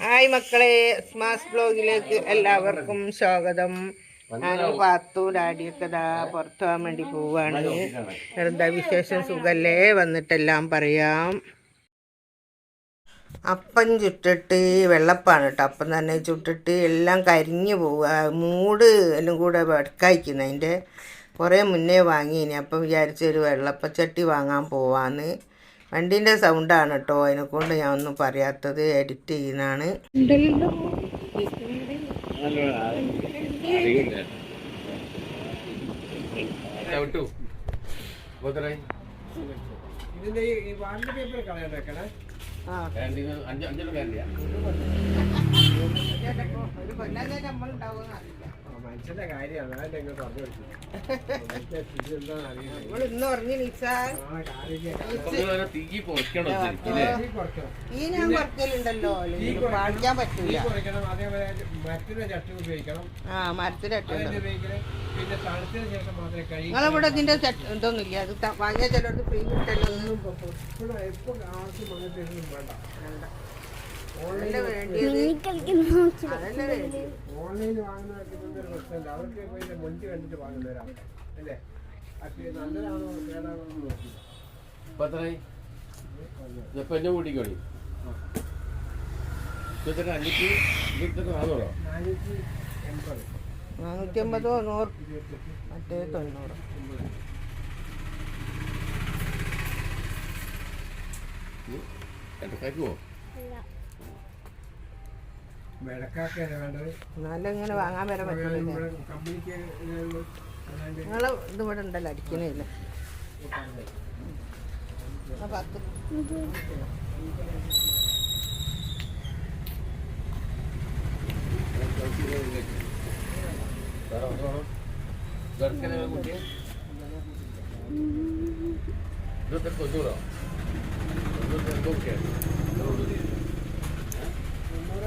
Hi മക്കളെ സ്മാസ് ബ്ലോഗിലേക്ക് എല്ലാവർക്കും സ്വാഗതം. ഞാൻ പാത്തു ഡാഡിയൊക്കെ ദാ പുറത്തു പോകാൻ വേണ്ടി പോവാണ്. എന്താ വിശേഷം? സുഖല്ലേ? വന്നിട്ടെല്ലാം പറയാം. അപ്പം ചുട്ടിട്ട് വെള്ളപ്പാണ് കേട്ടോ. അപ്പം തന്നെ ചുട്ടിട്ട് എല്ലാം കരിഞ്ഞു പോവുക. മൂട് എല്ലാം കൂടെ വെടക്കായിക്കുന്നു അതിന്റെ. കുറേ മുന്നേ വാങ്ങിയിനി. അപ്പം വിചാരിച്ചൊരു വെള്ളപ്പച്ചട്ടി വാങ്ങാൻ പോവാന്ന്. വണ്ടീന്റെ സൗണ്ടാണ് കേട്ടോ അതിനെക്കൊണ്ട് ഞാൻ ഒന്നും പറയാത്തത് എഡിറ്റ് ചെയ്യുന്നതാണ്. അഞ്ച് അഞ്ചെണ്ണം കയറില്ല മനുഷ്യന്റെ കാര്യമാണ്. പറഞ്ഞു ഈ ഞാൻ കുറക്കലുണ്ടല്ലോ അല്ലെങ്കിൽ പാടിക്കാൻ തീ പറ്റൂല കുറയ്ക്കണം മരത്തിന്റെ ചട്ടി ഉപയോഗിക്കണം. ആ പിന്നെ തണുത്തതിന് ശേഷം മാത്രമേ നിങ്ങളിവിടെ ഇതിന്റെ ഇതൊന്നും ഇതൊന്നുമില്ല. അത് വാങ്ങിയ ചിലർക്ക് ഫ്രീ കിട്ടല്ലോ ആവശ്യം വേണ്ട. ഓൺലൈനിൽ വാങ്ങുന്നവർക്ക് ഇതൊന്നും ഒരു പ്രശ്നമില്ല അവർക്ക് ഇതിന്റെ മുൻപ് കണ്ടിട്ട് വാങ്ങുന്നവരാണ് അല്ലേ? അത് നല്ലതാണോ കേടാണോ നോക്കി. ഇപ്പൊ എന്നെ കൂട്ടിക്കോളി. നാനൂറ്റി അമ്പതോ നൂറ്? മറ്റേ തൊണ്ണൂറ്. വേണ്ടത് എന്നാലും ഇങ്ങനെ വാങ്ങാൻ വരെ പറ്റില്ല നിങ്ങൾ ഇത് ഇവിടെ ഉണ്ടല്ലോ അടിക്കണില്ല പത്ത്. തൊണ്ണൂറോ തൊണ്ണൂറ്റി എന്തൊക്കെയാണ് അമ്പത്തഞ്ച് പാഞ്ച്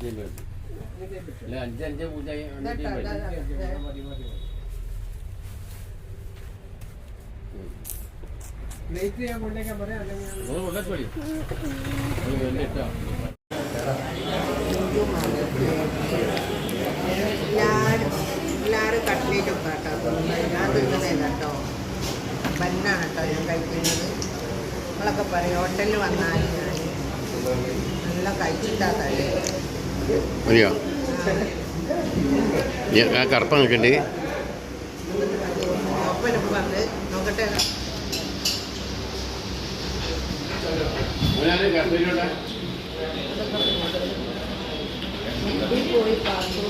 അഞ്ഞൂറ്റി അമ്പത് അല്ല അഞ്ച് അഞ്ച് പൂജ അഞ്ഞൂറ്റി അമ്പത് മതി മതി ഞാൻ കൊണ്ടേക്കാൻ പറയാം അല്ലെങ്കിൽ നിങ്ങൾ കൊണ്ടുപോയി വലിയ ഇട്ടോ. എല്ലാവരും കട്ട്ലേറ്റ് ഒക്കെ കേട്ടോ? ഞാൻ തിന്നുന്നത് കേട്ടോ. ബന്നാണ് കേട്ടോ ഞാൻ കഴിക്കുന്നത്. നമ്മളൊക്കെ പറയും ഹോട്ടലിൽ വന്നാൽ ഞാൻ നല്ല കഴിച്ചിട്ടാ തല്ലേ മതിയോ ആ കറുപ്പ നിൽക്കണ്ടേ പോയി പാത്തു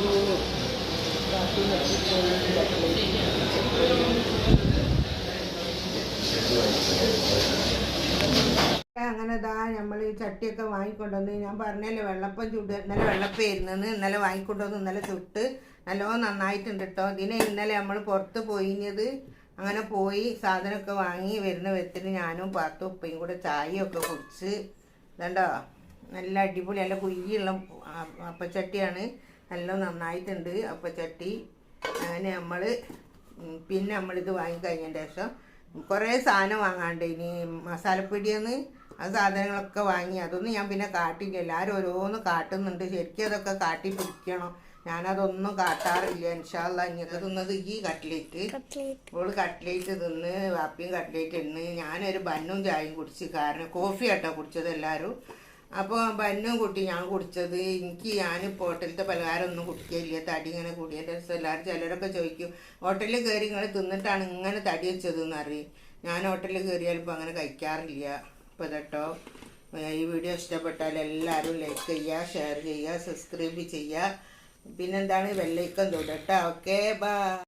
അങ്ങനെ ഇതാ നമ്മൾ ഈ ചട്ടിയൊക്കെ വാങ്ങിക്കൊണ്ടുവന്ന് ഞാൻ പറഞ്ഞല്ലേ വെള്ളപ്പം ചുട് ഇന്നലെ വെള്ളപ്പായിരുന്നെന്ന് ഇന്നലെ വാങ്ങിക്കൊണ്ടുവന്ന് ഇന്നലെ ചുട്ട് നല്ലോ നന്നായിട്ടുണ്ട് കേട്ടോ ഇതിനെ ഇന്നലെ നമ്മൾ പുറത്ത് പോയിഞ്ഞത് അങ്ങനെ പോയി സാധനമൊക്കെ വാങ്ങി വരുന്ന വിധത്തിൽ ഞാനും പാത്തും ഉപ്പയും കൂടെ ചായയൊക്കെ കുടിച്ച് ഇതുണ്ടോ നല്ല അടിപൊളി നല്ല കുയ്യുള്ള അപ്പച്ചട്ടിയാണ്. നല്ല നന്നായിട്ടുണ്ട് അപ്പച്ചട്ടി. അങ്ങനെ നമ്മൾ പിന്നെ നമ്മളിത് വാങ്ങിക്കഴിഞ്ഞതിന്റെ ശേഷം കുറേ സാധനം വാങ്ങാണ്ട് ഇനി മസാലപ്പൊടിയെന്ന് ആ സാധനങ്ങളൊക്കെ വാങ്ങി. അതൊന്നും ഞാൻ പിന്നെ കാട്ടിയില്ല. എല്ലാവരും ഓരോന്ന് കാട്ടുന്നുണ്ട്. ശരിക്കും അതൊക്കെ കാട്ടി പിടിക്കണം. ഞാനതൊന്നും കാട്ടാറില്ല. ഇൻഷാല്ല ഇങ്ങനത്തെ തിന്നത് ഈ കട്ട്ലേറ്റ്. ഓൾ കട്ട്ലേറ്റ് തിന്ന് വാപ്പിയും കട്ട്ലേറ്റ് തിന്ന്. ഞാനൊരു ബന്നും ചായയും കുടിച്ച് കാരണം കോഫി ആട്ടോ കുടിച്ചത് എല്ലാവരും അപ്പോൾ ബന്നും കൂട്ടി ഞാൻ കുടിച്ചത്. എനിക്ക് ഞാൻ ഹോട്ടലിലത്തെ പലഹാരം ഒന്നും കുടിക്കില്ല തടി ഇങ്ങനെ കൂടിയതിന്റെ ദിവസം എല്ലാവരും ചിലരൊക്കെ ചോദിക്കും ഹോട്ടലിൽ കയറി ഇങ്ങനെ തിന്നിട്ടാണ് ഇങ്ങനെ തടി വെച്ചതെന്ന് അറിയും ഞാൻ ഹോട്ടലിൽ കയറിയാലിപ്പോൾ അങ്ങനെ കഴിക്കാറില്ല. അപ്പോൾ കേട്ടോ ഈ വീഡിയോ ഇഷ്ടപ്പെട്ടാൽ എല്ലാവരും ലൈക്ക് ചെയ്യുക ഷെയർ ചെയ്യുക സബ്സ്ക്രൈബ് ചെയ്യുക. പിന്നെന്താണ്? വെള്ളൈക്കൻ തൊടട്ടോ. Okay bye